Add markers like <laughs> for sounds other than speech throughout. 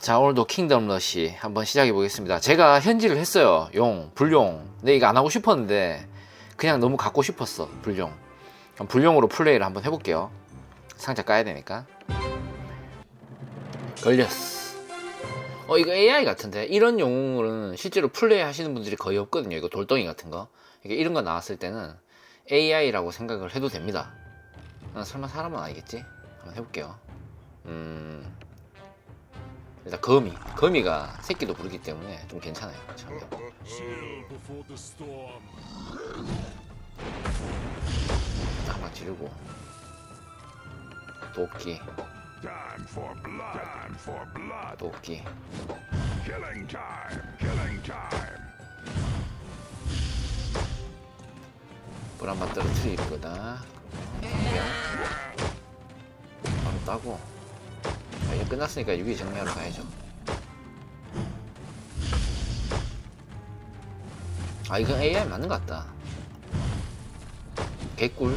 자 오늘도 킹덤 러시 한번 시작해 보겠습니다. 제가 현질을 했어요 용 불용. 근데 이거 안 하고 싶었는데 그냥 너무 갖고 싶었어 불용. 그럼 불용으로 플레이를 한번 해볼게요. 상자 까야 되니까. 걸렸어. 어 이거 AI 같은데? 이런 용어는 실제로 플레이 하시는 분들이 거의 없거든요 이거 돌덩이 같은 거. 이게 이런 거 나왔을 때는 AI라고 생각을 해도 됩니다. 아, 설마 사람은 아니겠지? 한번 해볼게요. 음 일단 거미 거미가 새끼도 부르기 때문에 좀 괜찮아요 참. Chill before the storm. 한방 지르고 도끼. 도끼 Killing time. Killing time. 불 한번 떨어뜨릴 거다 바로 따고 자, 이제 끝났으니까 유기 정리하러 가야죠. 아 이건 AI 맞는 것 같다. 개꿀.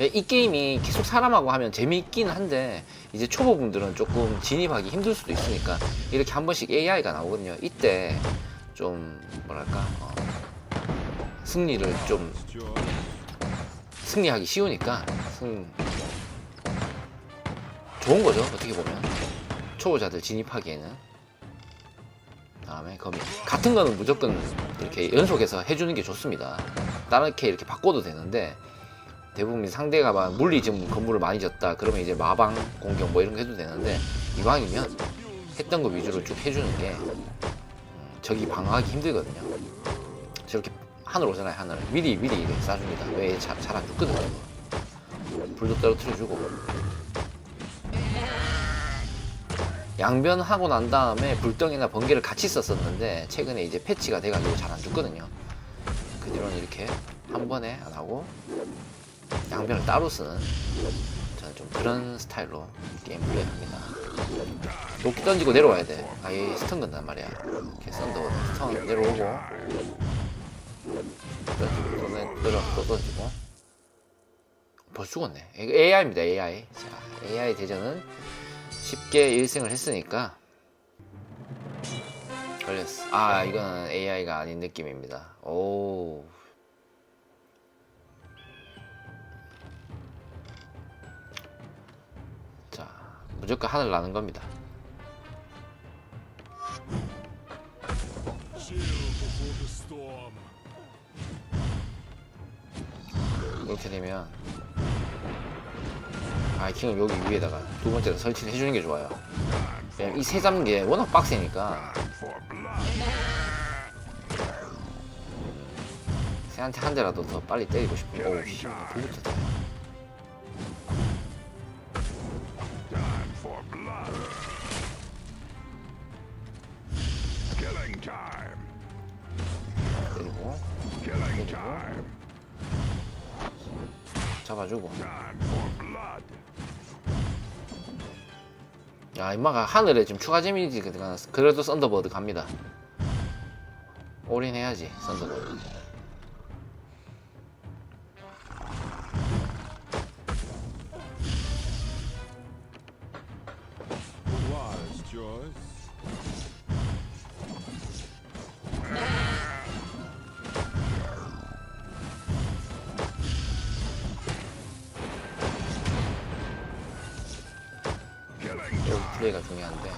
예, 이 게임이 계속 사람하고 하면 재미있긴 한데 이제 초보분들은 조금 진입하기 힘들 수도 있으니까 이렇게 한 번씩 AI가 나오거든요. 이때 좀 뭐랄까 어, 승리를 좀 승리하기 쉬우니까 승... 좋은 거죠 어떻게 보면. 초보자들 진입하기에는. 다음에 거미. 같은 거는 무조건 이렇게 연속해서 해주는 게 좋습니다. 다르게 이렇게 바꿔도 되는데 대부분 상대가 막 물리 지금 건물을 많이 졌다 그러면 이제 마방 공격 뭐 이런 거 해도 되는데 이왕이면 했던 거 위주로 쭉 해주는 게 음, 적이 방어하기 힘들거든요. 저렇게 하늘 오잖아요 하늘. 미리 미리 이렇게 쏴줍니다. 왜 잘 안 죽거든요. 불도 떨어뜨려주고 양변하고 난 다음에 불덩이나 번개를 같이 썼었는데 최근에 이제 패치가 돼가지고 잘 안 죽거든요. 그 뒤로는 이렇게 한 번에 안 하고 양변을 따로 쓰는 저는 좀 그런 스타일로 게임 플레이합니다. 높이 던지고 내려와야 돼. 아예 스턴 건단 말이야. 이렇게 썬더 스턴 내려오고 던지고 또 내- 내려 또 던지고. 벌써 죽었네. AI입니다 AI 자 AI 대전은 쉽게 1승을 했으니까 걸렸어. 아 이거는 AI가 아닌 느낌입니다. 오 자, 무조건 하늘 나는 겁니다. 이렇게 되면 아이킹을 여기 위에다가 두 번째로 설치를 해주는 게 좋아요. 왜냐면 이세 잡는 워낙 빡세니까. 새한테 한 대라도 더 빨리 때리고 싶은 오우 씨 불 붙였다. Time for blood. Killing time. 때리고 time. 잡아주고. 야 임마가 하늘에 지금 추가 재미지 그래도 썬더버드 갑니다. 올인해야지 썬더버드. 플레이가 중요한데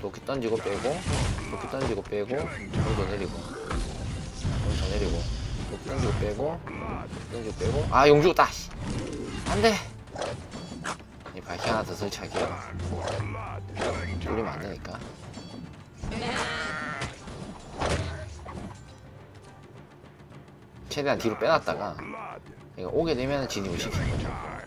도끼 던지고 빼고 도끼 던지고 빼고 공도 내리고 공도 내리고 도끼 던지고 빼고 던지고 빼고 아 용주다 씨. 안돼 이 발키 하나 더 설치할게요 for blood. Killing time. 뚫리면 안 되니까 최대한 뒤로 빼놨다가. 이거 오게 되면 진입을 시키는 거죠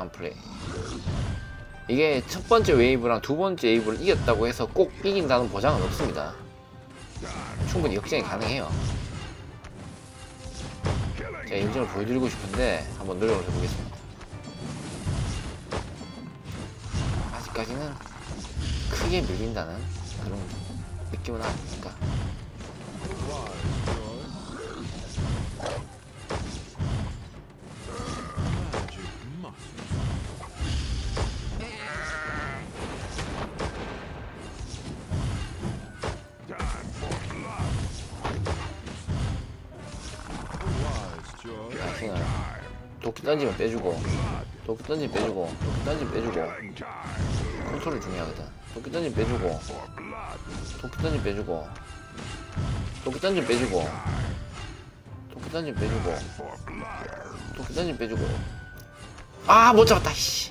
다음 플레이. 이게 첫 번째 웨이브랑 두 번째 웨이브를 이겼다고 해서 꼭 이긴다는 보장은 없습니다. 충분히 역전이 가능해요. 제가 인증을 보여드리고 싶은데 한번 노력을 해보겠습니다. 아직까지는 크게 밀린다는 그런 느낌은 아니니까. 던지면 빼주고 도끼 던지면 빼주고 도끼 던지면 빼주고 Killing time 컨트롤 중요하거든. 도끼 던지면 빼주고. 도끼 던지면 빼주고 도끼 던지면 빼주고 도끼 던지면 빼주고. 도끼 던지면 빼주고 아 못 잡았다 씨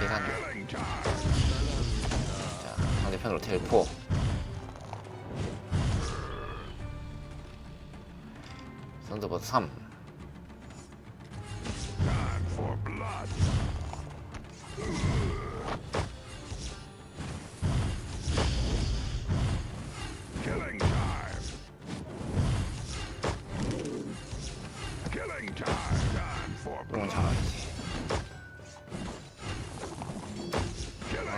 개간다. 자 상대편으로 텔포 썬더버드 3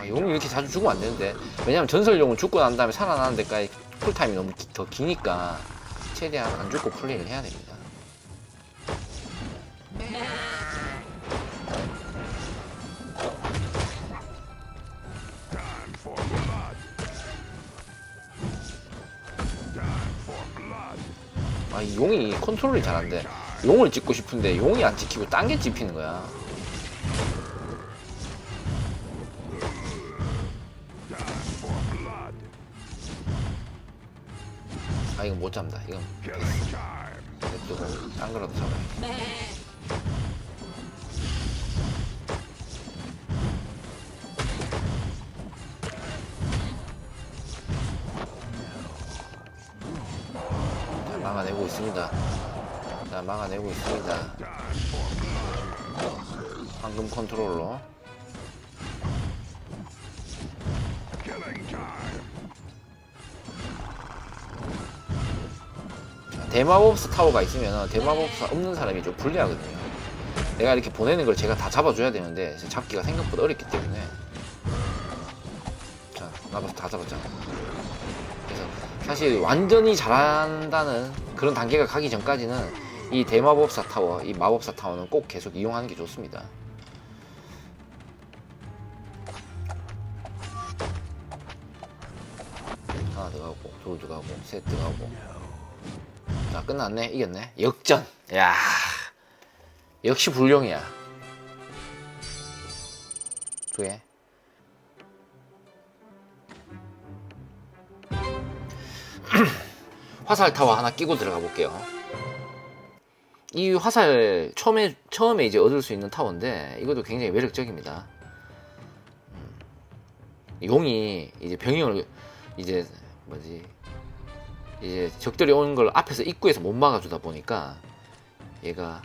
용이 이렇게 자주 죽으면 안 되는데. 왜냐면 전설용은 죽고 난 다음에 살아나는 데까지 쿨타임이 너무 기- 더 기니까 최대한 안 죽고 플레이를 해야 됩니다 이 용이 컨트롤이 잘 안 돼. 용을 찍고 싶은데 용이 안 찍히고 딴 게 찍히는 거야. 아, 이건 못 잡는다. 이건. 냅두고 딴 거라도 잡아야 자, 막아내고 있습니다. 자, 막아내고 있습니다. 황금 컨트롤러. 대마법사 타워가 있으면 대마법사 없는 사람이 좀 불리하거든요. 내가 이렇게 보내는 걸 제가 다 잡아줘야 되는데 잡기가 생각보다 어렵기 때문에 자 나도 다 잡았잖아. 사실 완전히 잘한다는 그런 단계가 가기 전까지는 이 대마법사 타워, 이 마법사 타워는 꼭 계속 이용하는 게 좋습니다. 하나 들어가고, 둘 들어가고, 셋 들어가고. 자 끝났네. 이겼네. 역전. 야 역시 불룡이야. 두 개 화살 타워 하나 끼고 들어가 볼게요 이 화살 처음에 처음에 이제 얻을 수 있는 타워인데 이것도 굉장히 매력적입니다 음. 용이 이제 병영을 이제 뭐지 이제 적들이 오는 걸 앞에서 입구에서 못 막아주다 보니까 얘가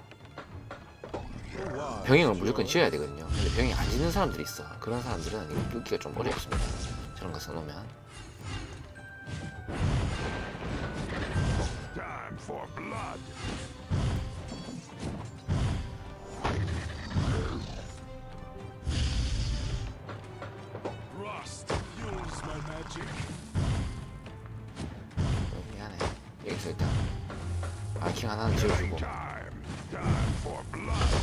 병행을 무조건 지어야 되거든요. 근데 병행 안 짓는 사람들이 있어. 그런 사람들은 이거 뚫기가 좀 어렵습니다. 저런 거 써놓으면. for blood. Rust. Use my magic. 어, 미안해. 여기서 일단 아킹 하나는 지어주고. Time. Time for blood.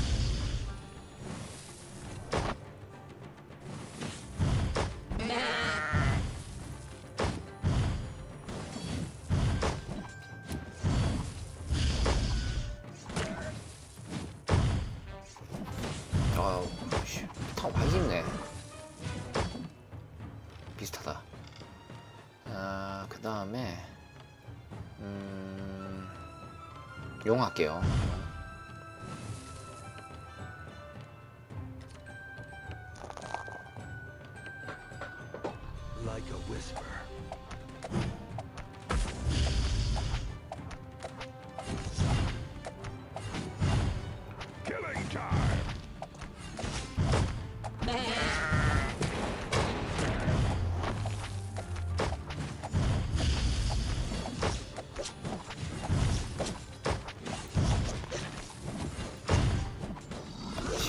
용 할게요.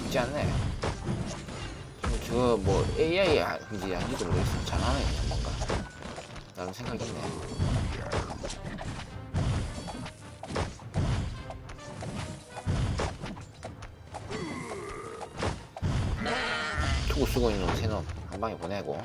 쉽지 않네. 저거 뭐 AI 인지 아닌지도 모르겠어. 잘하네 뭔가. 나름 생각이 있네. 투구 쓰고 있는 새놈 한 방에 보내고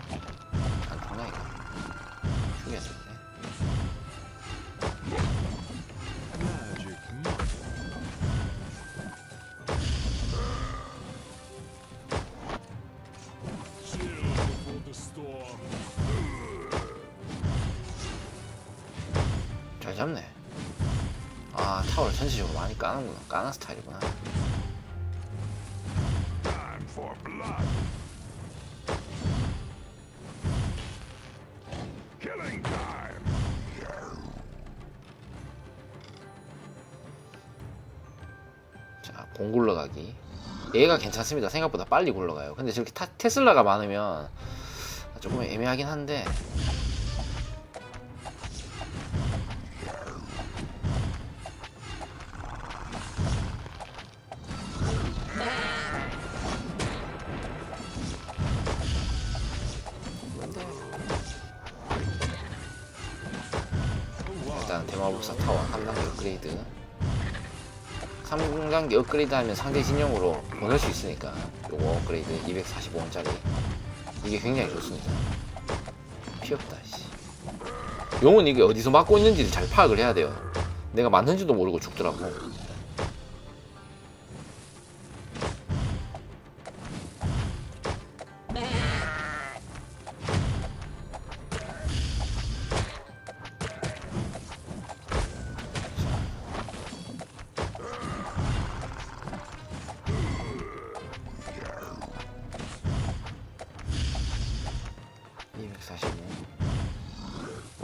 전체적으로 많이 까는구나. 까는 스타일이구나. 자, 공 굴러가기. 얘가 괜찮습니다. 생각보다 빨리 굴러가요. 근데 저렇게 타, 테슬라가 많으면 조금 애매하긴 한데. 일단 대마법사 타워 3단계 업그레이드. 3단계 업그레이드 하면 상대 진영으로 보낼 수 있으니까 요거 업그레이드 245원짜리. 이게 굉장히 좋습니다. 피 없다 씨. 용은 이게 어디서 맞고 있는지를 잘 파악을 해야 돼요. 내가 맞는지도 모르고 죽더라고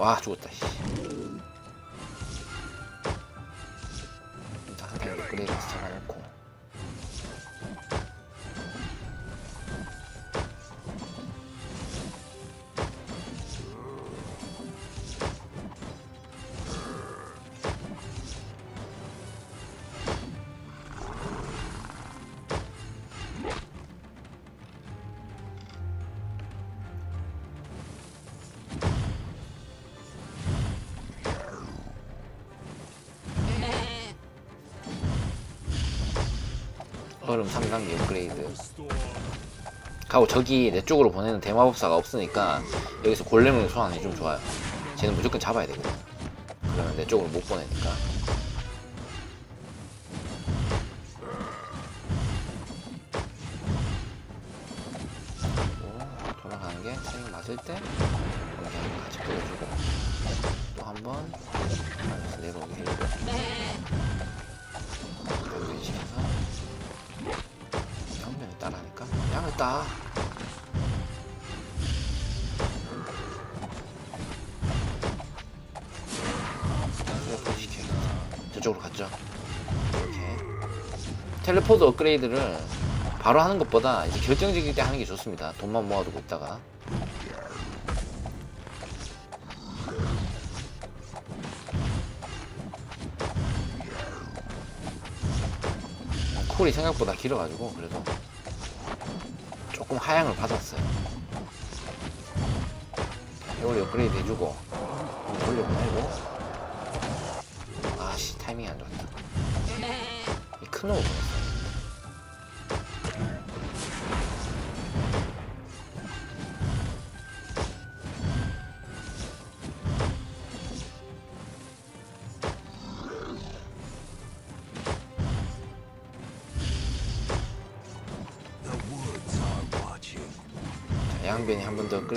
와 죽었다 씨. 얼음 3단계 업그레이드. 가고 저기 내 쪽으로 보내는 대마법사가 없으니까 여기서 골렘을 소환해주면 좋아요. 쟤는 무조건 잡아야 되거든. 그러면 내 쪽으로 못 보내니까. 오, 돌아가는 게 타이밍 맞을 때? 그냥 같이 보여주고. 또 한번. 내려오게 해주고 연결시켜서 시켜야겠다 저쪽으로 갔죠? 이렇게. 텔레포트 업그레이드를 바로 하는 것보다 이제 결정적일 때 하는 게 좋습니다. 돈만 모아두고 있다가. 콜이 생각보다 길어가지고 그래서 조금 하향을 받았어요. 이걸 업그레이드 해주고 돌려보내고 아씨 타이밍이 안 좋았다. 이 큰 놈을 보냈어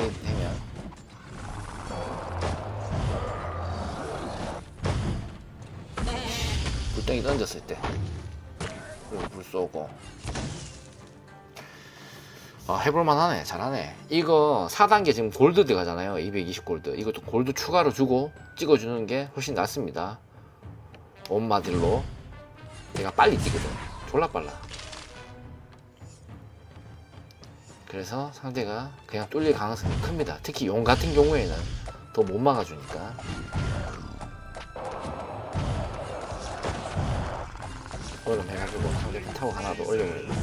업그레이드 되면. 불덩이 던졌을 때. 그리고 불 쏘고. 아 해볼만 하네. 잘하네. 이거 4단계 지금 골드 들어가잖아요. 220 골드. 이것도 골드 추가로 주고 찍어주는 게 훨씬 낫습니다. 온마딜로. 내가 빨리 뛰거든. 졸라 빨라 그래서 상대가 그냥 뚫릴 가능성이 큽니다. 특히 용 같은 경우에는 더 못 막아주니까. 얼음 해가지고 상대 타워 하나 더 올려버리고.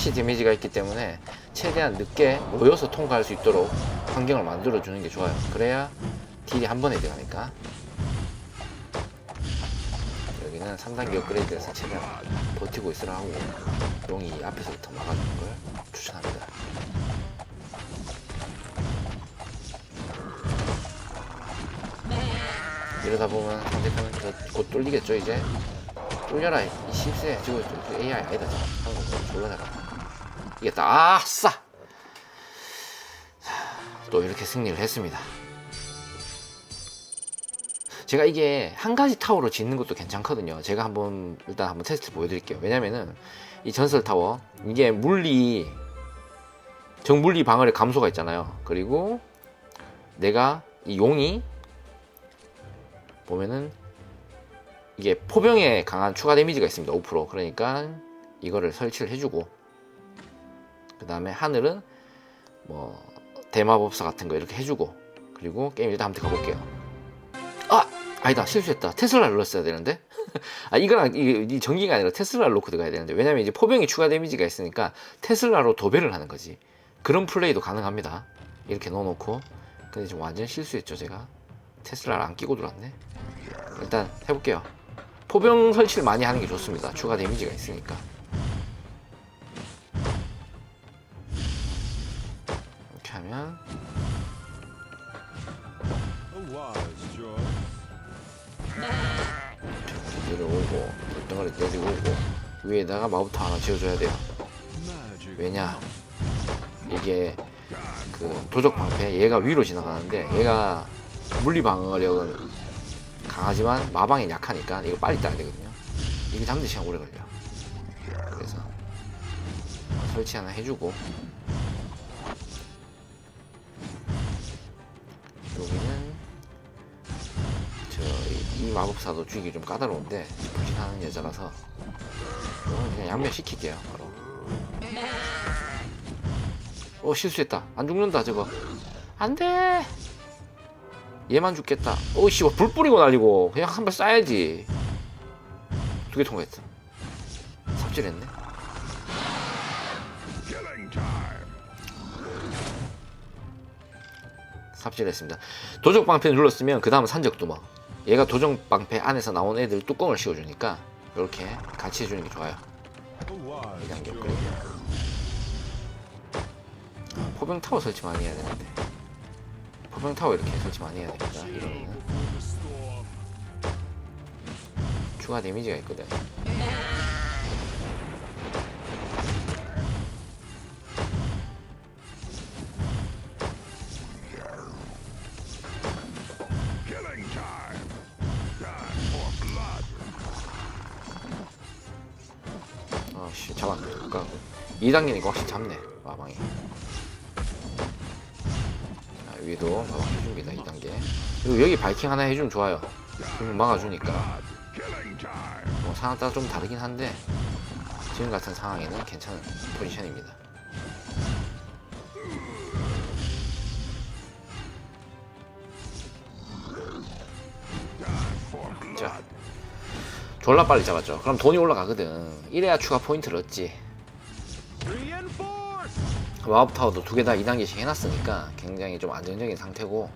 플래시 데미지가 있기 때문에 최대한 늦게 모여서 통과할 수 있도록 환경을 만들어 주는 게 좋아요. 그래야 딜이 한 번에 들어가니까. 여기는 3단계 업그레이드에서 최대한 버티고 있으라 하고 용이 앞에서부터 막아주는 걸 추천합니다. 이러다 보면 상대편은 저곧 뚫리겠죠 이제 뚫려라 이 씹새 저거 저 AI 아니다 저거 한거 보면 졸라 잘 하 이겼다. 아싸. 또 이렇게 승리를 했습니다. 제가 이게 한 가지 타워로 짓는 것도 괜찮거든요. 제가 한번 일단 한번 테스트 보여드릴게요. 왜냐면은 이 전설 타워 이게 물리 정물리 방어력 감소가 있잖아요. 그리고 내가 이 용이 보면은 이게 포병에 강한 추가 데미지가 있습니다. 5% 그러니까 이거를 설치를 해주고 그 다음에 하늘은 뭐 대마법사 같은 거 이렇게 해주고 그리고 게임 일단 한번 가볼게요. 아 아니다 실수했다 테슬라 눌렀어야 되는데 <laughs> 아 이거랑 이, 이 전기가 아니라 테슬라 놓고 들어가야 되는데 왜냐면 이제 포병이 추가 데미지가 있으니까 테슬라로 도배를 하는 거지 그런 플레이도 가능합니다. 이렇게 넣어놓고 근데 지금 완전 실수했죠 제가 테슬라를 안 끼고 들어왔네. 일단 해볼게요. 포병 설치를 많이 하는 게 좋습니다. 추가 데미지가 있으니까. Choice. 내려오고 돌덩어리 내리고 오고 위에다가 마부터 하나 지어줘야 돼요. 왜냐? 이게 그 도적 방패 얘가 위로 지나가는데 얘가 물리 방어력은 강하지만 마방에 약하니까 이거 빨리 따야 되거든요. 이게 데 시간 오래 걸려. 그래서 설치 하나 해주고 마법사도 죽이기 좀 까다로운데 불신하는 여자라서 그냥 양면 시킬게요 바로. 어 실수했다. 안 죽는다 저거. 안돼! 얘만 죽겠다. 어이씨 불 뿌리고 날리고 그냥 한 발 쏴야지. 두 개 통과했어. 삽질했네. 삽질했습니다. 도적 방패 눌렀으면 그 다음 산적두머 얘가 도적 방패 안에서 나온 애들 뚜껑을 씌워주니까 이렇게 같이 해주는 게 좋아요 A wise 2단계 choice. 업그레이드 포병 타워 설치 많이 해야 되는데 포병 타워 이렇게 설치 많이 해야 됩니다 storm. 추가 데미지가 있거든. 잡았네. 아까 2단계니까 확실히 잡네. 마방이. 자, 위도 마방 해줍니다. 2단계. 그리고 여기 바이킹 하나 해주면 좋아요. 그러면 막아주니까. 뭐 상황 따라 좀 다르긴 한데 지금 같은 상황에는 괜찮은 포지션입니다. 졸라 빨리 잡았죠. 그럼 돈이 올라가거든. 이래야 추가 포인트를 얻지. Reinforce. 와우프 타워도 두 개 다 2단계씩 해놨으니까 굉장히 좀 안정적인 상태고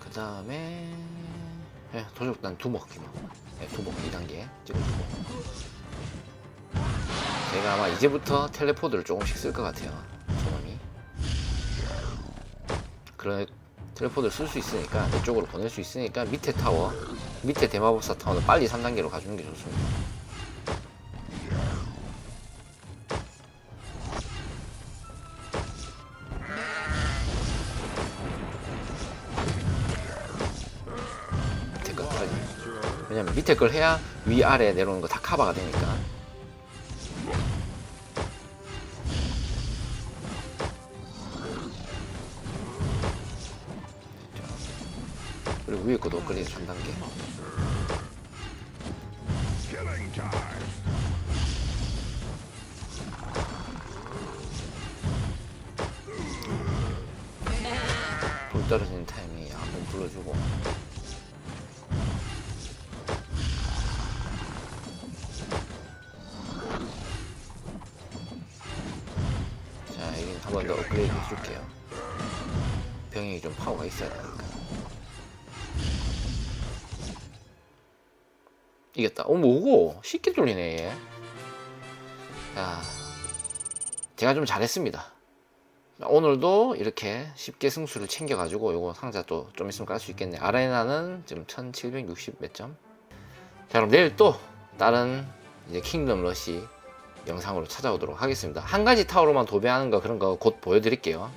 그 다음에 예, 도적단 두목 기목 예, 두목 2단계 찍어주고 제가 아마 이제부터 텔레포드를 조금씩 쓸 것 같아요 저놈이 그런 텔레포드를 쓸 수 있으니까 이쪽으로 보낼 수 있으니까 밑에 타워 밑에 대마법사 타워는 빨리 3단계로 가주는 게 좋습니다. 밑에 것까지 왜냐면 밑에 걸 해야 위아래 내려오는 거다 커버가 되니까. 그리고 위에 것도 업그레이드 3단계 한 번 더 업그레이드 해줄게요. 병력이 좀 파워가 있어야 되니까. 이겼다. 어, 뭐고? 쉽게 뚫리네, 얘. 자, 제가 좀 잘했습니다. 오늘도 이렇게 쉽게 승수를 챙겨가지고 요거 상자 또 좀 있으면 깔 수 있겠네. 아레나는 지금 1760 몇 점? 자, 그럼 내일 또 다른 이제 킹덤 러시 영상으로 찾아오도록 하겠습니다. 한 가지 타워로만 도배하는 거 그런 거 곧 보여드릴게요.